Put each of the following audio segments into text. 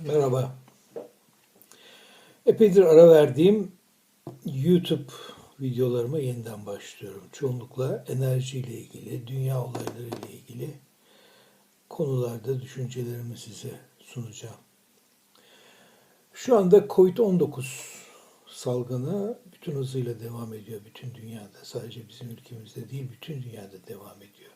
Merhaba. Epeydir ara verdiğim YouTube videolarıma yeniden başlıyorum. Çoğunlukla enerjiyle ilgili, dünya olayları ile ilgili konularda düşüncelerimi size sunacağım. Şu anda Covid-19 salgını bütün hızıyla devam ediyor bütün dünyada. Sadece bizim ülkemizde değil, bütün dünyada devam ediyor.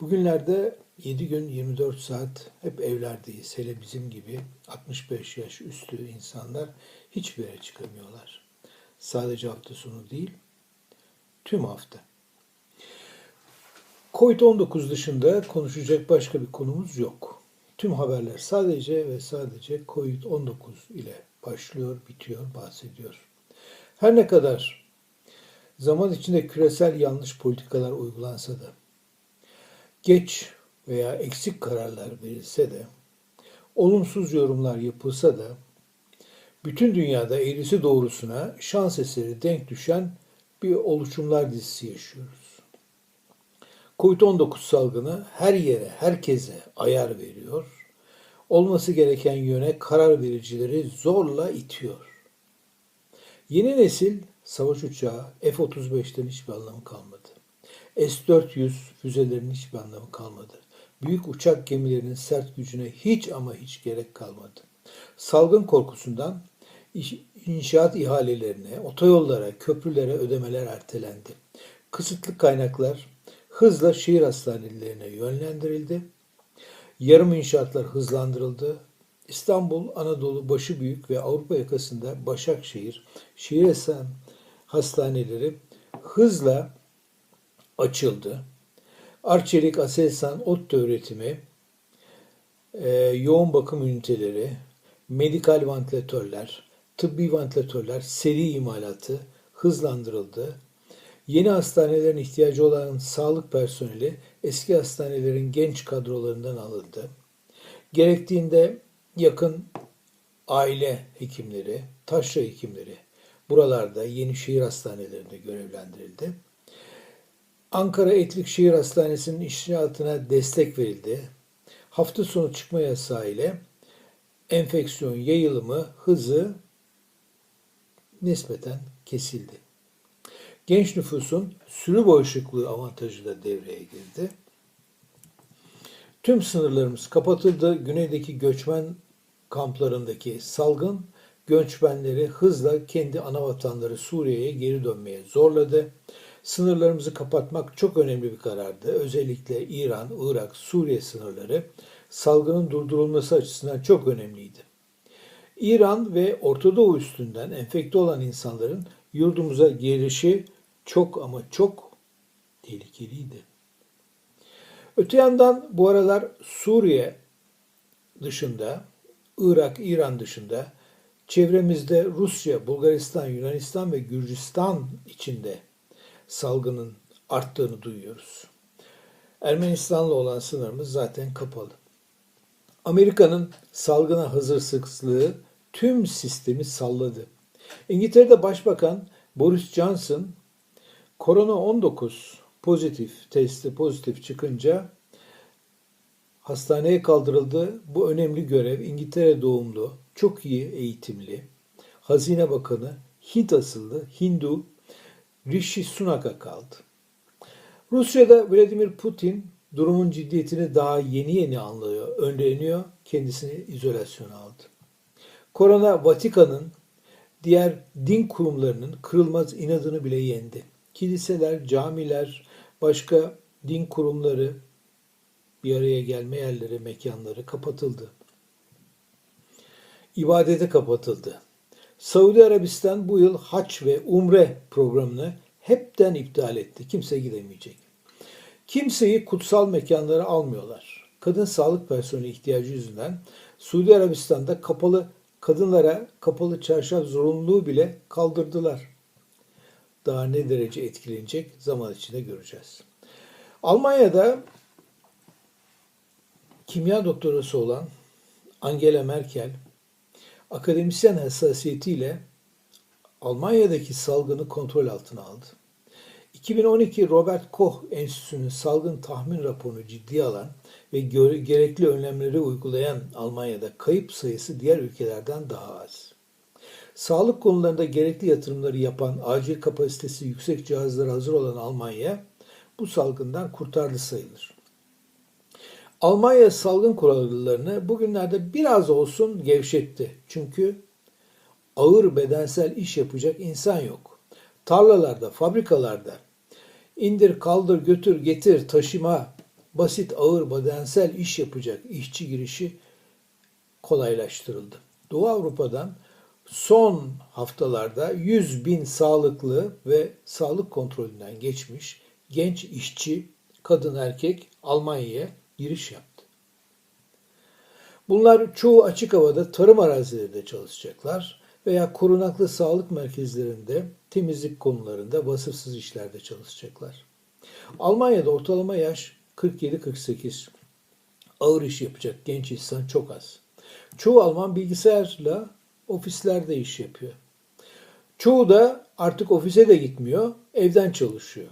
Bugünlerde 7 gün 24 saat hep evlerdeyiz. Hele bizim gibi 65 yaş üstü insanlar hiçbir yere çıkamıyorlar. Sadece hafta sonu değil, tüm hafta. Covid-19 dışında konuşacak başka bir konumuz yok. Tüm haberler sadece ve sadece Covid-19 ile başlıyor, bitiyor, bahsediyor. Her ne kadar zaman içinde küresel yanlış politikalar uygulansa da geç veya eksik kararlar verilse de, olumsuz yorumlar yapılsa da, bütün dünyada eğrisi doğrusuna şans eseri denk düşen bir oluşumlar dizisi yaşıyoruz. Covid-19 salgını her yere, herkese ayar veriyor. Olması gereken yöne karar vericileri zorla itiyor. Yeni nesil savaş uçağı F-35'ten hiçbir anlamı kalmadı. S-400 füzelerinin hiçbir anlamı kalmadı. Büyük uçak gemilerinin sert gücüne hiç ama hiç gerek kalmadı. Salgın korkusundan inşaat ihalelerine, otoyollara, köprülere ödemeler ertelendi. Kısıtlı kaynaklar hızla şehir hastanelerine yönlendirildi. Yarım inşaatlar hızlandırıldı. İstanbul, Anadolu başı büyük ve Avrupa yakasında Başakşehir, şehir hastaneleri hızla açıldı. Arçelik, Aselsan, ODTÜ öğretimi, e, yoğun bakım üniteleri, medikal vantilatörler, tıbbi vantilatörler, seri imalatı hızlandırıldı. Yeni hastanelerin ihtiyacı olan sağlık personeli eski hastanelerin genç kadrolarından alındı. Gerektiğinde yakın aile hekimleri, taşra hekimleri buralarda yeni şehir hastanelerinde görevlendirildi. Ankara Etlik Şehir Hastanesi'nin inşaatına destek verildi. Hafta sonu çıkma yasağı ile enfeksiyon yayılımı hızı nispeten kesildi. Genç nüfusun sürü bağışıklığı avantajı da devreye girdi. Tüm sınırlarımız kapatıldı. Güneydeki göçmen kamplarındaki salgın göçmenleri hızla kendi ana vatanları Suriye'ye geri dönmeye zorladı. Sınırlarımızı kapatmak çok önemli bir karardı. Özellikle İran, Irak, Suriye sınırları salgının durdurulması açısından çok önemliydi. İran ve Orta Doğu üstünden enfekte olan insanların yurdumuza gelişi çok ama çok tehlikeliydi. Öte yandan bu aralar Suriye dışında, Irak, İran dışında çevremizde Rusya, Bulgaristan, Yunanistan ve Gürcistan içinde salgının arttığını duyuyoruz. Ermenistan'la olan sınırımız zaten kapalı. Amerika'nın salgına hazırsızlığı tüm sistemi salladı. İngiltere'de Başbakan Boris Johnson korona 19 pozitif testi pozitif çıkınca hastaneye kaldırıldı. Bu önemli görev İngiltere doğumlu, çok iyi eğitimli, Hazine Bakanı, Hint asıllı, Hindu Rishi Sunak'a kaldı. Rusya'da Vladimir Putin durumun ciddiyetini daha yeni yeni anlıyor, önleniyor, kendisini izolasyona aldı. Korona Vatikan'ın diğer din kurumlarının kırılmaz inadını bile yendi. Kiliseler, camiler, başka din kurumları, bir araya gelme yerleri, mekanları kapatıldı. İbadete kapatıldı. Saudi Arabistan bu yıl haç ve umre programını hepten iptal etti. Kimse gidemeyecek. Kimseyi kutsal mekanlara almıyorlar. Kadın sağlık personeli ihtiyacı yüzünden Suudi Arabistan'da kapalı kadınlara kapalı çarşaf zorunluluğu bile kaldırdılar. Daha ne derece etkilenecek zaman içinde göreceğiz. Almanya'da kimya doktorası olan Angela Merkel akademisyen hassasiyetiyle Almanya'daki salgını kontrol altına aldı. 2012 Robert Koch Enstitüsü'nün salgın tahmin raporunu ciddiye alan ve gerekli önlemleri uygulayan Almanya'da kayıp sayısı diğer ülkelerden daha az. Sağlık konularında gerekli yatırımları yapan, acil kapasitesi yüksek cihazlara hazır olan Almanya bu salgından kurtardı sayılır. Almanya salgın kurallarını bugünlerde biraz olsun gevşetti. Çünkü ağır bedensel iş yapacak insan yok. Tarlalarda, fabrikalarda indir, kaldır, götür, getir, taşıma, basit ağır bedensel iş yapacak işçi girişi kolaylaştırıldı. Doğu Avrupa'dan son haftalarda 100 bin sağlıklı ve sağlık kontrolünden geçmiş genç işçi, kadın erkek Almanya'ya giriş yaptı. Bunlar çoğu açık havada tarım arazilerinde çalışacaklar veya korunaklı sağlık merkezlerinde temizlik konularında vasıfsız işlerde çalışacaklar. Almanya'da ortalama yaş 47-48. Ağır iş yapacak genç insan çok az. Çoğu Alman bilgisayarla ofislerde iş yapıyor. Çoğu da artık ofise de gitmiyor, evden çalışıyor.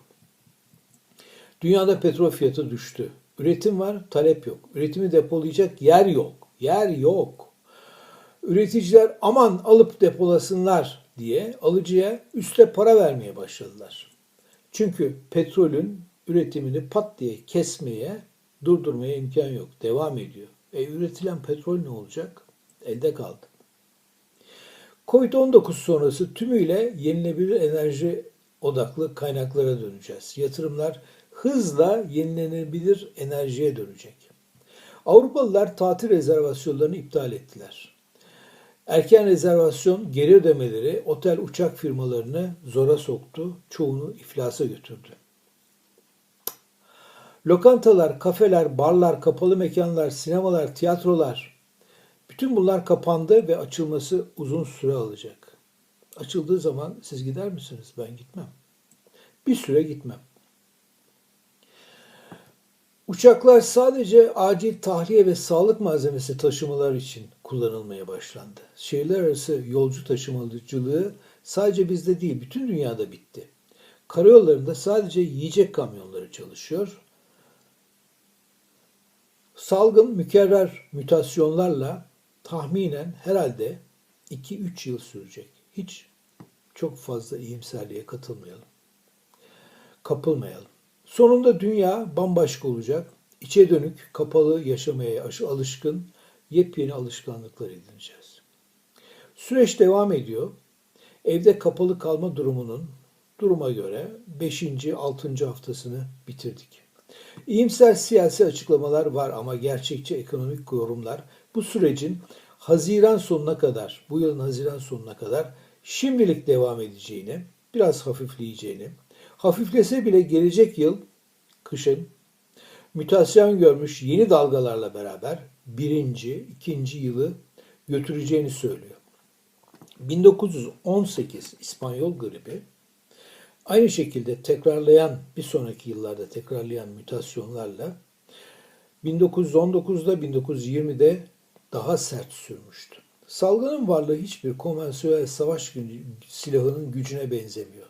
Dünyada petrol fiyatı düştü. Üretim var, talep yok. Üretimi depolayacak yer yok. Yer yok. Üreticiler aman alıp depolasınlar diye alıcıya üste para vermeye başladılar. Çünkü petrolün üretimini pat diye kesmeye, durdurmaya imkan yok. Devam ediyor. E üretilen petrol ne olacak? Elde kaldı. Covid-19 sonrası tümüyle yenilebilir enerji odaklı kaynaklara döneceğiz. Yatırımlar hızla yenilenebilir enerjiye dönecek. Avrupalılar tatil rezervasyonlarını iptal ettiler. Erken rezervasyon geri ödemeleri otel uçak firmalarını zora soktu, çoğunu iflasa götürdü. Lokantalar, kafeler, barlar, kapalı mekanlar, sinemalar, tiyatrolar bütün bunlar kapandı ve açılması uzun süre alacak. Açıldığı zaman siz gider misiniz? Ben gitmem. Bir süre gitmem. Uçaklar sadece acil tahliye ve sağlık malzemesi taşımalar için kullanılmaya başlandı. Şehirler arası yolcu taşımacılığı sadece bizde değil, bütün dünyada bitti. Karayollarında sadece yiyecek kamyonları çalışıyor. Salgın mükerrer mutasyonlarla tahminen herhalde 2-3 yıl sürecek. Hiç çok fazla iyimserliğe katılmayalım. Kapılmayalım. Sonunda dünya bambaşka olacak. İçe dönük, kapalı yaşamaya alışkın yepyeni alışkanlıklar edineceğiz. Süreç devam ediyor. Evde kapalı kalma durumunun duruma göre 5. 6. haftasını bitirdik. İyimser siyasi açıklamalar var ama gerçekçi ekonomik yorumlar bu sürecin Haziran sonuna kadar, bu yılın Haziran sonuna kadar şimdilik devam edeceğini, biraz hafifleyeceğini, hafiflese bile gelecek yıl kışın mütasyon görmüş yeni dalgalarla beraber birinci, ikinci yılı götüreceğini söylüyor. 1918 İspanyol gribi aynı şekilde tekrarlayan bir sonraki yıllarda tekrarlayan mütasyonlarla 1919'da 1920'de daha sert sürmüştü. Salgının varlığı hiçbir konvansiyonel savaş silahının gücüne benzemiyor.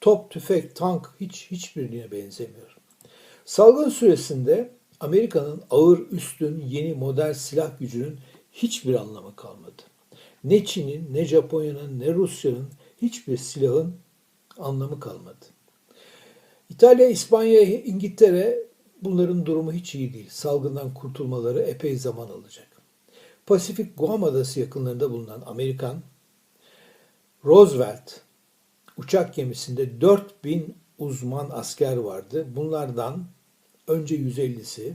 Top, tüfek, tank hiç hiçbirine benzemiyor. Salgın süresinde Amerika'nın ağır, üstün, yeni model silah gücünün hiçbir anlamı kalmadı. Ne Çin'in, ne Japonya'nın, ne Rusya'nın hiçbir silahın anlamı kalmadı. İtalya, İspanya, İngiltere bunların durumu hiç iyi değil. Salgından kurtulmaları epey zaman alacak. Pasifik Guam Adası yakınlarında bulunan Amerikan Roosevelt uçak gemisinde 4000 uzman asker vardı. Bunlardan önce 150'si,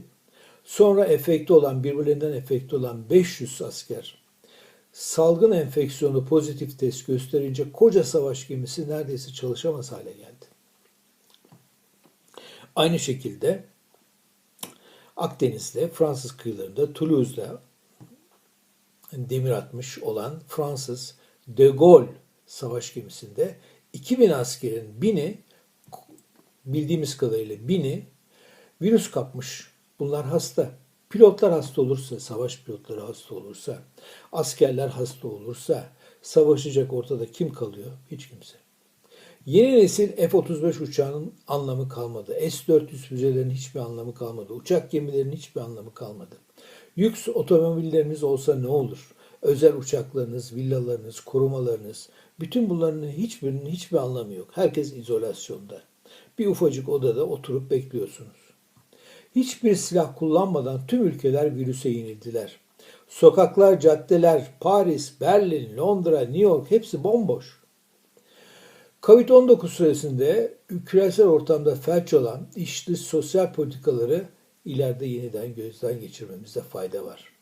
sonra efekte olan, birbirlerinden efekte olan 500 asker salgın enfeksiyonu pozitif test gösterince koca savaş gemisi neredeyse çalışamaz hale geldi. Aynı şekilde Akdeniz'de, Fransız kıyılarında, Toulouse'da demir atmış olan Fransız De Gaulle savaş gemisinde 2000 askerin bini bildiğimiz kadarıyla bini virüs kapmış. Bunlar hasta. Pilotlar hasta olursa, savaş pilotları hasta olursa, askerler hasta olursa, savaşacak ortada kim kalıyor? Hiç kimse. Yeni nesil F-35 uçağının anlamı kalmadı. S-400 füzelerinin hiçbir anlamı kalmadı. Uçak gemilerinin hiçbir anlamı kalmadı. Lüks otomobilleriniz olsa ne olur? Özel uçaklarınız, villalarınız, korumalarınız, bütün bunların hiçbirinin hiçbir anlamı yok. Herkes izolasyonda. Bir ufacık odada oturup bekliyorsunuz. Hiçbir silah kullanmadan tüm ülkeler virüse yenildiler. Sokaklar, caddeler, Paris, Berlin, Londra, New York hepsi bomboş. Covid-19 süresinde küresel ortamda felç olan iç dış sosyal politikaları ileride yeniden gözden geçirmemizde fayda var.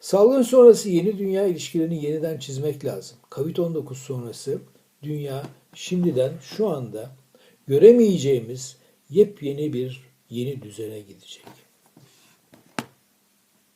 Salgın sonrası yeni dünya ilişkilerini yeniden çizmek lazım. Covid-19 sonrası dünya şimdiden şu anda göremeyeceğimiz yepyeni bir yeni düzene gidecek.